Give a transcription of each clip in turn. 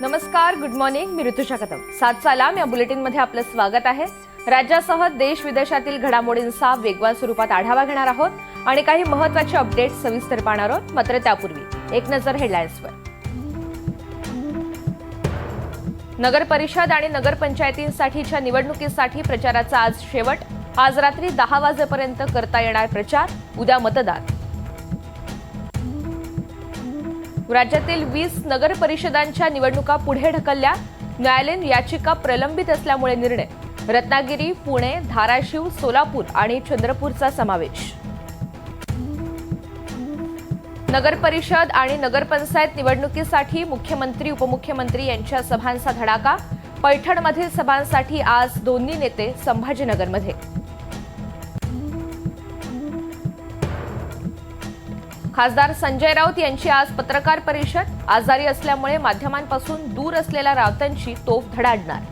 नमस्कार good morning मी ऋतुषा कदम. सात सालाम या बुलेटिनमध्ये आपलं स्वागत आहे. राज्यासह देश विदेशातील घडामोडींचा वेगवान स्वरूपात आढावा घेणार आहोत आणि काही महत्त्वाचे अपडेट सविस्तर पाहणार आहोत मात्र त्यापूर्वी एक नजर हेडलाईन्सवर नगर परिषद आणि नगरपंचायतींसाठीच्या निवडणुकीसाठी प्रचाराचा आज शेवट. आज रात्री दहा वाजेपर्यंत करता येणार प्रचार उद्या मतदान. राज्यातील वीस नगर परिषदांच्या निवडणुका पुढे ढकलल्या. न्यायालयीन याचिका प्रलंबित असल्यामुळे निर्णय. रत्नागिरी पुणे धाराशिव सोलापूर आणि चंद्रपूरचा समावेश. नगर परिषद आणि नगरपंचायत निवडणुकीसाठी मुख्यमंत्री उपमुख्यमंत्री यांच्या सभांचा धडाका. पैठणमधील सभांसाठी आज दोन्ही नेते संभाजीनगरमध्ये. खासदार संजय राऊत यांची आज पत्रकार परिषद. आजारी असल्यामुळे माध्यमांपासून दूर असलेल्या राऊतांची तोफ धडाडणार.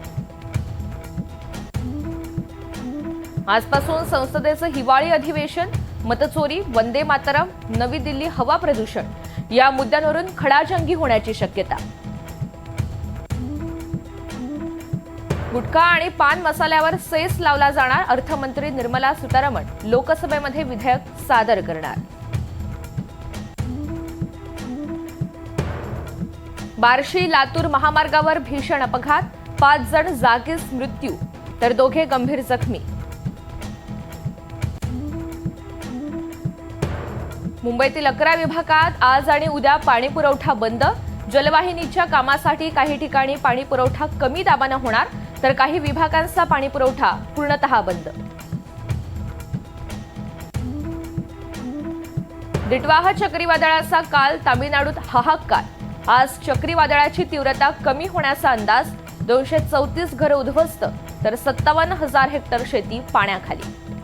आजपासून संसदेचं हिवाळी अधिवेशन मतचोरी वंदे मातरम नवी दिल्ली हवा प्रदूषण या मुद्द्यांवरून खडाजंगी होण्याची शक्यता. गुटखा आणि पान मसाल्यावर सेस लावला जाणार अर्थमंत्री निर्मला सीतारामन. लोकसभेमध्ये विधेयक सादर करणार. बार्शी लातूर महामार्गावर भीषण अपघात. पाच जण जागीच मृत्यू. तर दोघे गंभीर जखमी. मुंबईतील अकरा विभागात आज आणि उद्या पाणी पुरवठा बंद. जलवाहिनीच्या कामासाठी काही ठिकाणी पाणी पुरवठा कमी दाबानं होणार. तर काही विभागांचा पाणी पुरवठा पूर्णतः बंद. दिटवाह चक्रीवादळाचा काल तामिळनाडूत हाहाकार. आज चक्रीवादळाची तीव्रता कमी होण्याचा अंदाज दोनशे चौतीस घरं उद्ध्वस्त तर सत्तावन्न हजार हेक्टर शेती पाण्याखाली.